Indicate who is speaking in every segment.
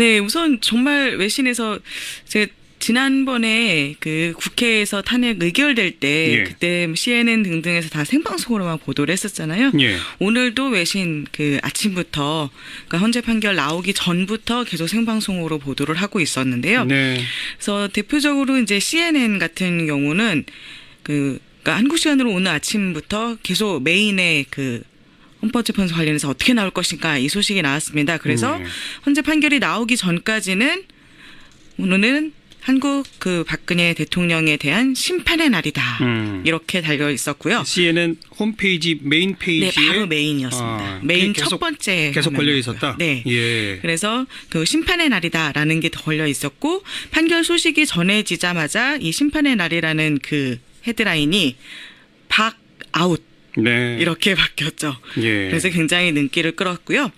Speaker 1: 네, 우선 정말 외신에서 제가 지난번에 그 국회에서 탄핵 의결될 때
Speaker 2: 예.
Speaker 1: 그때 CNN 등등에서 다 생방송으로만 보도를 했었잖아요.
Speaker 2: 예.
Speaker 1: 오늘도 외신 그 아침부터 그러니까 헌재 판결 나오기 전부터 계속 생방송으로 보도를 하고 있었는데요.
Speaker 2: 네.
Speaker 1: 그래서 대표적으로 이제 CNN 같은 경우는 그 그러니까 한국 시간으로 오늘 아침부터 계속 메인의 그 헌법 재판소 관련해서 어떻게 나올 것인가 이 소식이 나왔습니다. 그래서
Speaker 2: 네.
Speaker 1: 헌재 판결이 나오기 전까지는 오늘은 한국 그 박근혜 대통령에 대한 심판의 날이다.
Speaker 2: 음.
Speaker 1: 이렇게 달려 있었고요.
Speaker 2: CNN 홈페이지 메인
Speaker 1: 네,
Speaker 2: 페이지에
Speaker 1: 바로 메인이었습니다.
Speaker 2: 아,
Speaker 1: 메인
Speaker 2: 계속-
Speaker 1: 첫 번째
Speaker 2: 계속 걸려. 있었다.
Speaker 1: 네.
Speaker 2: 예.
Speaker 1: 그래서 그 심판의 날이다라는 게 걸려 있었고 판결 소식이 전해지자마자 이 심판의 날이라는 그 헤드라인이 박 아웃
Speaker 2: 네.
Speaker 1: 이렇게 바뀌었죠.
Speaker 2: 예.
Speaker 1: 그래서 굉장히 눈길을 끌었고요.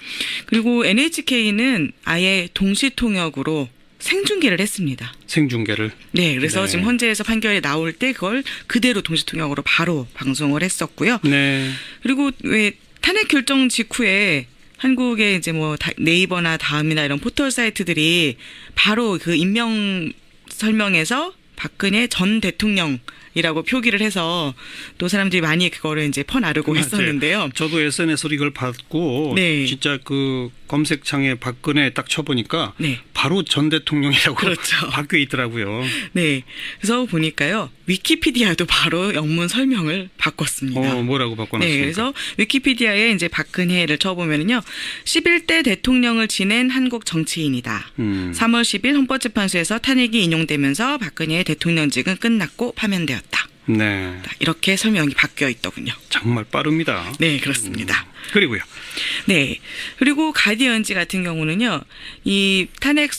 Speaker 1: 그리고 NHK는 아예 동시 통역으로 생중계를 했습니다.
Speaker 2: 생중계를
Speaker 1: 네, 그래서
Speaker 2: 네.
Speaker 1: 지금 헌재에서 판결이 나올 때 그걸 그대로 동시 통역으로 바로 방송을 했었고요.
Speaker 2: 네.
Speaker 1: 그리고 왜 탄핵 결정 직후에 한국의 이제 뭐 다- 네이버나 다음이나 이런 포털 사이트들이 바로 그 임명 설명에서 박근혜 전 대통령 이라고 표기를 해서 또 사람들이 많이 그거를 이제 퍼나르고
Speaker 2: 맞아요.
Speaker 1: 했었는데요.
Speaker 2: 저도 SNS로 이걸 봤고
Speaker 1: 네.
Speaker 2: 진짜 그 검색창에 박근혜 딱 쳐보니까
Speaker 1: 네.
Speaker 2: 바로 전 대통령이라고
Speaker 1: 그렇죠.
Speaker 2: 바뀌어 있더라고요.
Speaker 1: 네. 그래서 보니까요. 위키피디아도 바로 영문 설명을 바꿨습니다.
Speaker 2: 어 뭐라고 바꿔놨습니까?
Speaker 1: 네, 그래서 위키피디아에 이제 박근혜를 쳐보면은요, 11대 대통령을 지낸 한국 정치인이다.
Speaker 2: 음.
Speaker 1: 3월 10일 헌법재판소에서 탄핵이 인용되면서 박근혜의 대통령직은 끝났고 파면되었다.
Speaker 2: 네.
Speaker 1: 이렇게 설명이 바뀌어 있더군요.
Speaker 2: 정말 빠릅니다.
Speaker 1: 네, 그렇습니다.
Speaker 2: 그리고요.
Speaker 1: 네. 그리고 가디언지 같은 경우는요, 이 탄핵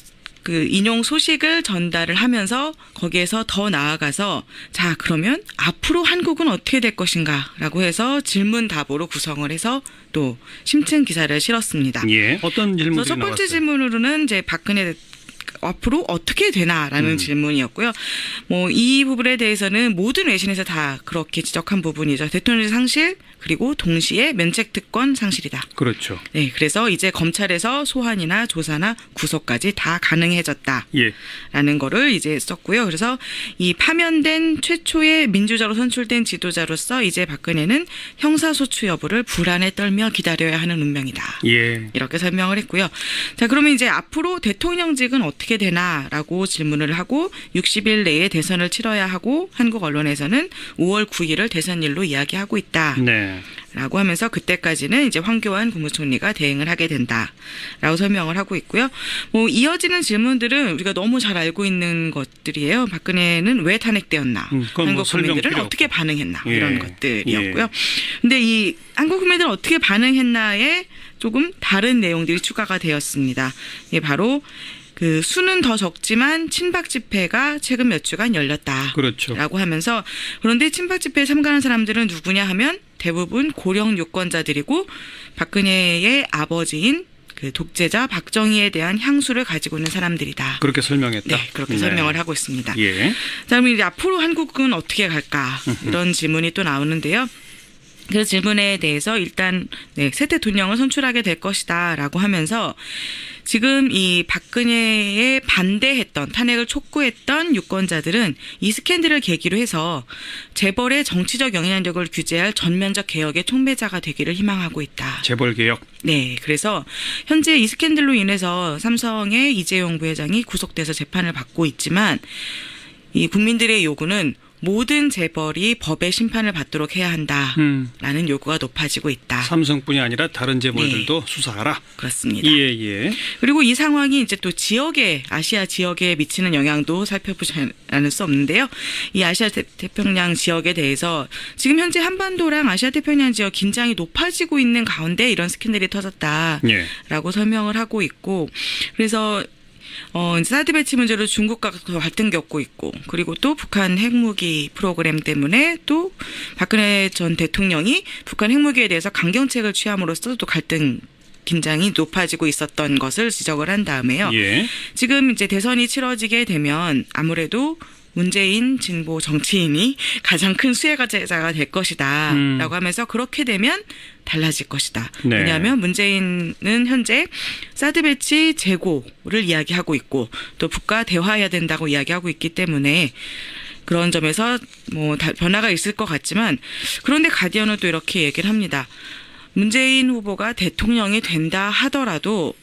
Speaker 1: 그 인용 소식을 전달을 하면서 거기에서 더 나아가서 자, 그러면 앞으로 한국은 어떻게 될 것인가라고 해서 질문 답으로 구성을 해서 또 심층 기사를 실었습니다.
Speaker 2: 예. 어떤 질문이
Speaker 1: 그래서 첫 번째
Speaker 2: 나왔어요?
Speaker 1: 질문으로는 이제 박근혜 앞으로 어떻게 되나라는
Speaker 2: 음.
Speaker 1: 질문이었고요. 뭐 이 부분에 대해서는 모든 외신에서 다 그렇게 지적한 부분이죠. 대통령 상실 그리고 동시에 면책 특권 상실이다.
Speaker 2: 그렇죠.
Speaker 1: 네, 그래서 이제 검찰에서 소환이나 조사나 구속까지 다 가능해졌다.
Speaker 2: 예.
Speaker 1: 라는 거를 이제 썼고요. 그래서 이 파면된 최초의 민주자로 선출된 지도자로서 이제 박근혜는 형사 소추 여부를 불안에 떨며 기다려야 하는 운명이다.
Speaker 2: 예.
Speaker 1: 이렇게 설명을 했고요. 자, 그러면 이제 앞으로 대통령직은 어떻게 되나라고 질문을 하고 60일 내에 대선을 치러야 하고 한국 언론에서는 5월 9일을 대선일로 이야기하고 있다.
Speaker 2: 네.
Speaker 1: 라고 하면서 그때까지는 이제 황교안 국무총리가 대행을 하게 된다라고 설명을 하고 있고요. 뭐 이어지는 질문들은 우리가 너무 잘 알고 있는 것들이에요. 박근혜는 왜 탄핵되었나?
Speaker 2: 음, 뭐
Speaker 1: 한국
Speaker 2: 설명
Speaker 1: 국민들은 어떻게. 반응했나?
Speaker 2: 예,
Speaker 1: 이런 것들이었고요.
Speaker 2: 예.
Speaker 1: 근데 이 한국 국민들은 어떻게 반응했나에 조금 다른 내용들이 추가가 되었습니다. 이게 바로 그 수는 더 적지만 친박 집회가 최근 몇 주간 열렸다.
Speaker 2: 그렇죠.
Speaker 1: 라고 하면서 그런데 친박 집회에 참가한 사람들은 누구냐 하면 대부분 고령 유권자들이고 박근혜의 아버지인 그 독재자 박정희에 대한 향수를 가지고 있는 사람들이다.
Speaker 2: 그렇게 설명했다.
Speaker 1: 네, 그렇게 설명을 하고 있습니다.
Speaker 2: 예.
Speaker 1: 자, 그럼 이제 앞으로 한국은 어떻게 갈까? 이런 질문이 또 나오는데요. 그 질문에 대해서 일단 네, 새 대통령을 선출하게 될 것이다라고 하면서 지금 이 박근혜에 반대했던 탄핵을 촉구했던 유권자들은 이 스캔들을 계기로 해서 재벌의 정치적 영향력을 규제할 전면적 개혁의 촉매자가 되기를 희망하고 있다.
Speaker 2: 재벌 개혁.
Speaker 1: 네, 그래서 현재 이 스캔들로 인해서 삼성의 이재용 부회장이 구속돼서 재판을 받고 있지만 이 국민들의 요구는 모든 재벌이 법의 심판을 받도록 해야 한다라는
Speaker 2: 음.
Speaker 1: 요구가 높아지고 있다.
Speaker 2: 삼성뿐이 아니라 다른 재벌들도 수사하라.
Speaker 1: 그렇습니다.
Speaker 2: 예, 예.
Speaker 1: 그리고 이 상황이 이제 또 지역에 아시아 지역에 미치는 영향도 살펴보지 않을 수 없는데요. 이 아시아 태- 태평양 지역에 대해서 지금 현재 한반도랑 아시아 태평양 지역 긴장이 높아지고 있는 가운데 이런 스캔들이 터졌다라고
Speaker 2: 예.
Speaker 1: 설명을 하고 있고 그래서 어, 이제 사드 배치 문제로 중국과 더 갈등 겪고 있고, 그리고 또 북한 핵무기 프로그램 때문에 또 박근혜 전 대통령이 북한 핵무기에 대해서 강경책을 취함으로써 또 갈등 긴장이 높아지고 있었던 것을 지적을 한 다음에요.
Speaker 2: 예.
Speaker 1: 지금 이제 대선이 치러지게 되면 아무래도 문재인 진보 정치인이 가장 큰 수혜자가 될 것이다라고
Speaker 2: 음.
Speaker 1: 하면서 그렇게 되면 달라질 것이다.
Speaker 2: 네.
Speaker 1: 왜냐하면 문재인은 현재 사드 배치 재고를 이야기하고 있고 또 북과 대화해야 된다고 이야기하고 있기 때문에 그런 점에서 뭐 다- 변화가 있을 것 같지만 그런데 가디언은 또 이렇게 얘기를 합니다. 문재인 후보가 대통령이 된다 하더라도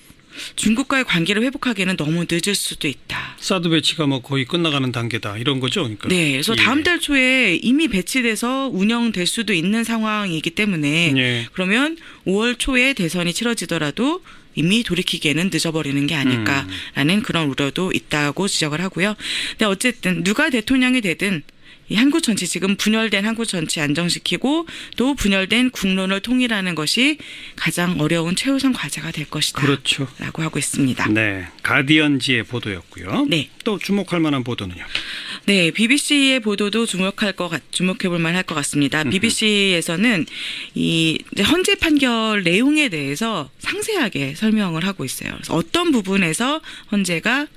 Speaker 1: 중국과의 관계를 회복하기에는 너무 늦을 수도 있다.
Speaker 2: 사드 배치가 뭐 거의 끝나가는 단계다 이런 거죠. 그러니까.
Speaker 1: 네, 그래서
Speaker 2: 예.
Speaker 1: 다음 달 초에 이미 배치돼서 운영될 수도 있는 상황이기 때문에
Speaker 2: 예.
Speaker 1: 그러면 5월 초에 대선이 치러지더라도 이미 돌이키기에는 늦어버리는 게 아닐까라는 그런 우려도 있다고 지적을 하고요. 근데 어쨌든 누가 대통령이 되든 이 한국 전체 지금 분열된 한국 전체 안정시키고 또 분열된 국론을 통일하는 것이 가장 어려운 최우선 과제가 될 것이다.
Speaker 2: 그렇죠.
Speaker 1: 라고 하고 있습니다.
Speaker 2: 네, 가디언지의 보도였고요.
Speaker 1: 네.
Speaker 2: 또 주목할 만한 보도는요.
Speaker 1: 네, BBC의 보도도 주목할 것 같, 주목해 볼 만할 것 같습니다. BBC에서는 이 헌재 판결 내용에 대해서 상세하게 설명을 하고 있어요. 그래서 어떤 부분에서 헌재가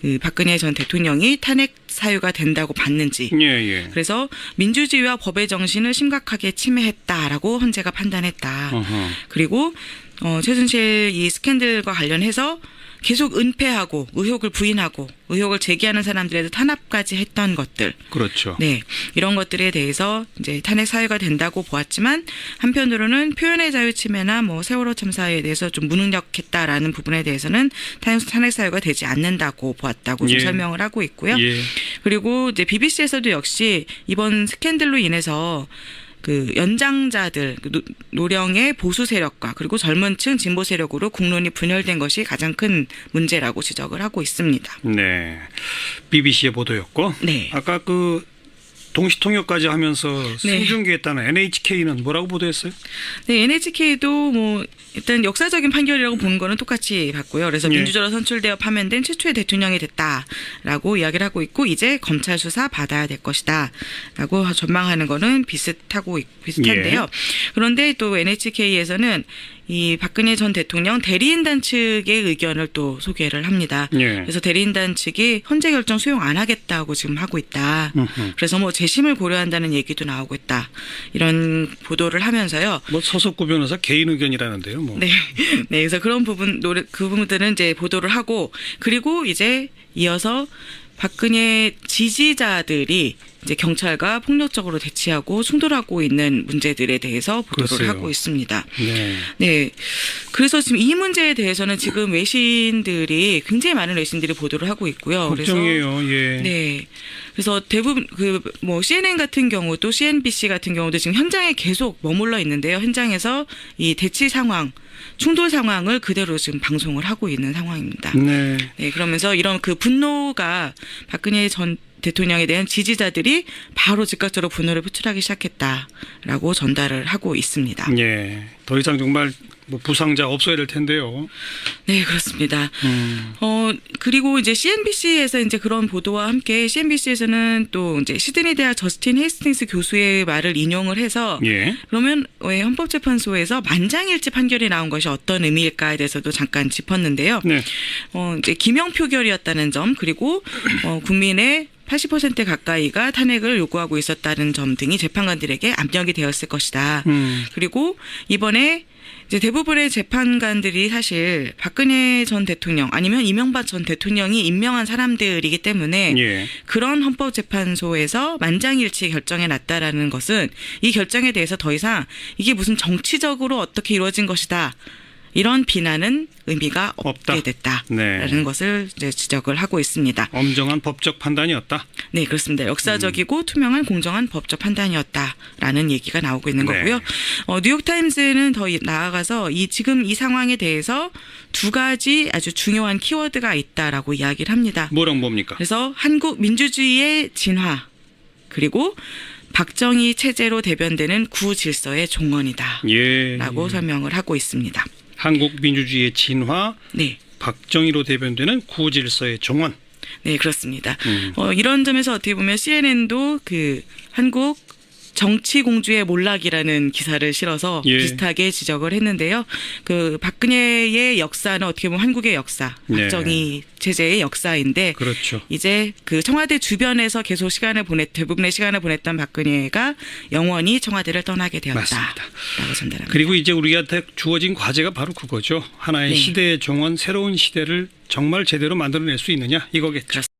Speaker 1: 그 박근혜 전 대통령이 탄핵 사유가 된다고 봤는지
Speaker 2: 예, 예.
Speaker 1: 그래서 민주주의와 법의 정신을 심각하게 침해했다라고 헌재가 판단했다.
Speaker 2: 어허.
Speaker 1: 그리고 어, 최순실 이 스캔들과 관련해서 계속 은폐하고 의혹을 부인하고 의혹을 제기하는 사람들에도 탄압까지 했던 것들.
Speaker 2: 그렇죠.
Speaker 1: 네. 이런 것들에 대해서 이제 탄핵 사유가 된다고 보았지만 한편으로는 표현의 자유 침해나 뭐 세월호 참사에 대해서 좀 무능력했다라는 부분에 대해서는 탄핵 사유가 되지 않는다고 보았다고 좀
Speaker 2: 예.
Speaker 1: 설명을 하고 있고요.
Speaker 2: 예.
Speaker 1: 그리고 이제 BBC에서도 역시 이번 스캔들로 인해서 그 연장자들 그 노- 노령의 보수 세력과 그리고 젊은층 진보 세력으로 국론이 분열된 것이 가장 큰 문제라고 지적을 하고 있습니다.
Speaker 2: 네. BBC의 보도였고.
Speaker 1: 네.
Speaker 2: 아까 그 동시통역까지 하면서
Speaker 1: 네.
Speaker 2: 생중계했다는 NHK는 뭐라고 보도했어요?
Speaker 1: 네, NHK도 뭐 일단 역사적인 판결이라고 보는 거는 똑같이 봤고요. 그래서
Speaker 2: 예.
Speaker 1: 민주적으로 선출되어 파면된 최초의 대통령이 됐다라고 이야기를 하고 있고 이제 검찰 수사 받아야 될 것이다라고 전망하는 거는 비슷하고 있- 비슷한데요.
Speaker 2: 예.
Speaker 1: 그런데 또 NHK에서는 이 박근혜 전 대통령 대리인단 측의 의견을 또 소개를 합니다.
Speaker 2: 예.
Speaker 1: 그래서 대리인단 측이 헌재 결정 수용 안 하겠다고 지금 하고 있다.
Speaker 2: 음흠.
Speaker 1: 그래서 뭐 재심을 고려한다는 얘기도 나오고 있다. 이런 보도를 하면서요.
Speaker 2: 뭐 서석구 변호사 개인 의견이라는데요. 뭐.
Speaker 1: 네. 네. 그래서 그런 부분, 노래, 그 부분들은 이제 보도를 하고, 그리고 이제 이어서 박근혜 지지자들이 이제 경찰과 폭력적으로 대치하고 충돌하고 있는 문제들에 대해서 보도를
Speaker 2: 글쎄요.
Speaker 1: 하고 있습니다.
Speaker 2: 네.
Speaker 1: 네. 그래서 지금 이 문제에 대해서는 지금 외신들이 굉장히 많은 외신들이 보도를 하고 있고요. 그래서
Speaker 2: 걱정이에요. 예.
Speaker 1: 네. 그래서 대부분 그 뭐 CNN 같은 경우도 CNBC 같은 경우도 지금 현장에 계속 머물러 있는데요. 현장에서 이 대치 상황, 충돌 상황을 그대로 지금 방송을 하고 있는 상황입니다.
Speaker 2: 네.
Speaker 1: 네, 그러면서 이런 그 분노가 박근혜 전 대통령에 대한 지지자들이 바로 즉각적으로 분노를 표출하기 시작했다라고 전달을 하고 있습니다.
Speaker 2: 예. 더 이상 정말 뭐 부상자 없어야 될 텐데요.
Speaker 1: 네, 그렇습니다.
Speaker 2: 음.
Speaker 1: 어, 그리고 이제 CNBC에서 이제 그런 보도와 함께 CNBC에서는 또 이제 시드니 대학 저스틴 헤이스팅스 교수의 말을 인용을 해서
Speaker 2: 예.
Speaker 1: 그러면 왜 헌법재판소에서 만장일치 판결이 나온 것이 어떤 의미일까에 대해서도 잠깐 짚었는데요.
Speaker 2: 네.
Speaker 1: 어, 이제 기명 표결이었다는 점 그리고 어, 국민의 80% 가까이가 탄핵을 요구하고 있었다는 점 등이 재판관들에게 압력이 되었을 것이다.
Speaker 2: 음.
Speaker 1: 그리고 이번에 이제 대부분의 재판관들이 사실 박근혜 전 대통령 아니면 이명박 전 대통령이 임명한 사람들이기 때문에
Speaker 2: 예.
Speaker 1: 그런 헌법재판소에서 만장일치 결정해 놨다라는 것은 이 결정에 대해서 더 이상 이게 무슨 정치적으로 어떻게 이루어진 것이다. 이런 비난은 의미가
Speaker 2: 없다.
Speaker 1: 없게 됐다라는
Speaker 2: 네.
Speaker 1: 것을 지적을 하고 있습니다.
Speaker 2: 엄정한 법적 판단이었다.
Speaker 1: 네, 그렇습니다. 역사적이고 투명한 공정한 법적 판단이었다라는 얘기가 나오고 있는
Speaker 2: 네.
Speaker 1: 거고요. 어, 뉴욕 타임스는 더 이- 나아가서 이 지금 이 상황에 대해서 두 가지 아주 중요한 키워드가 있다라고 이야기를 합니다.
Speaker 2: 뭐랑 뭡니까?
Speaker 1: 그래서 한국 민주주의의 진화 그리고 박정희 체제로 대변되는 구질서의 종언이다.
Speaker 2: 예.
Speaker 1: 라고 설명을 하고 있습니다.
Speaker 2: 한국 민주주의의 진화,
Speaker 1: 네.
Speaker 2: 박정희로 대변되는 구질서의 종언.
Speaker 1: 네, 그렇습니다.
Speaker 2: 음.
Speaker 1: 어, 이런 점에서 어떻게 보면 CNN도 그 한국 정치 공주의 몰락이라는 기사를 실어서
Speaker 2: 예.
Speaker 1: 비슷하게 지적을 했는데요. 그 박근혜의 역사는 어떻게 보면 한국의 역사,
Speaker 2: 네.
Speaker 1: 박정희 체제의 역사인데
Speaker 2: 그렇죠.
Speaker 1: 이제 그 청와대 주변에서 계속 시간을 보냈 대부분의 시간을 보냈던 박근혜가 영원히 청와대를 떠나게. 되었다라고 전달합니다.
Speaker 2: 그리고 이제 우리한테 주어진 과제가 바로 그거죠. 하나의
Speaker 1: 네.
Speaker 2: 시대의 정원, 새로운 시대를 정말 제대로 만들어낼 수 있느냐 이거겠죠.
Speaker 1: 그렇습니다.